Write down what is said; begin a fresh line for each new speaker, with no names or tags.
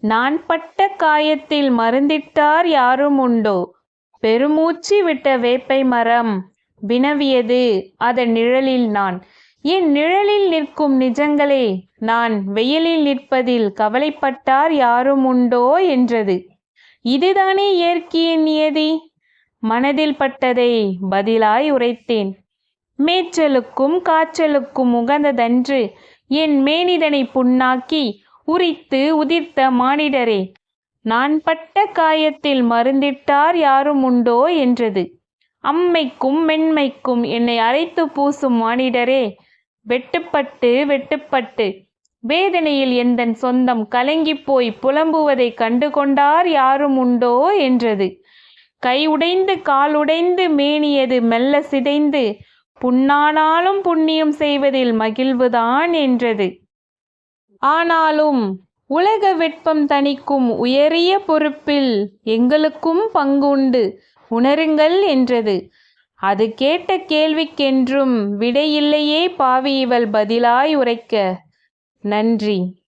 நான் பட்ட காயத்தில் மருந்திட்டார் யாரும் உண்டோ பெருமூச்சு விட்ட வேப்பை மரம் வினவியது அதன் நிழலில் நான். என் நிழலில் நிற்கும் நிஜங்களே நான் வெயிலில் நிற்பதில் கவலைப்பட்டார் யாரும் உண்டோ என்றது. இதுதானே இயற்கையின் நியதி மனதில் பட்டதை பதிலாய் உரைத்தேன். மேய்ச்சலுக்கும் காய்ச்சலுக்கும் உகந்ததன்று என் மேனிதனை புண்ணாக்கி உரித்து உதிர்த்த மானிடரே நான் பட்ட காயத்தில் மருந்திட்டார் யாரும் உண்டோ என்றது. அம்மைக்கும் மென்மைக்கும் என்னை அரைத்து பூசும் மானிடரே வெட்டுப்பட்டு வெட்டுப்பட்டு. வேதனையில் எந்தன் சொந்தம் கலங்கிப் போய் புலம்புவதை கண்டு கொண்டார் யாரும் உண்டோ என்றது. கை உடைந்து கால் உடைந்து மேனியது மெல்ல சிதைந்து புண்ணானாலும் புண்ணியம் செய்வதில் மகிழ்வுதான் என்றது. ஆனாலும் உலக வெட்பம் தணிக்கும் உயரிய பொறுப்பில் எங்களுக்கும் பங்குண்டு. உணருங்கள் என்றது. அது கேட்ட கேள்விக்கென்றும் விடையில்லையே பாவி இவள் பதிலாய் உரைக்க. நன்றி.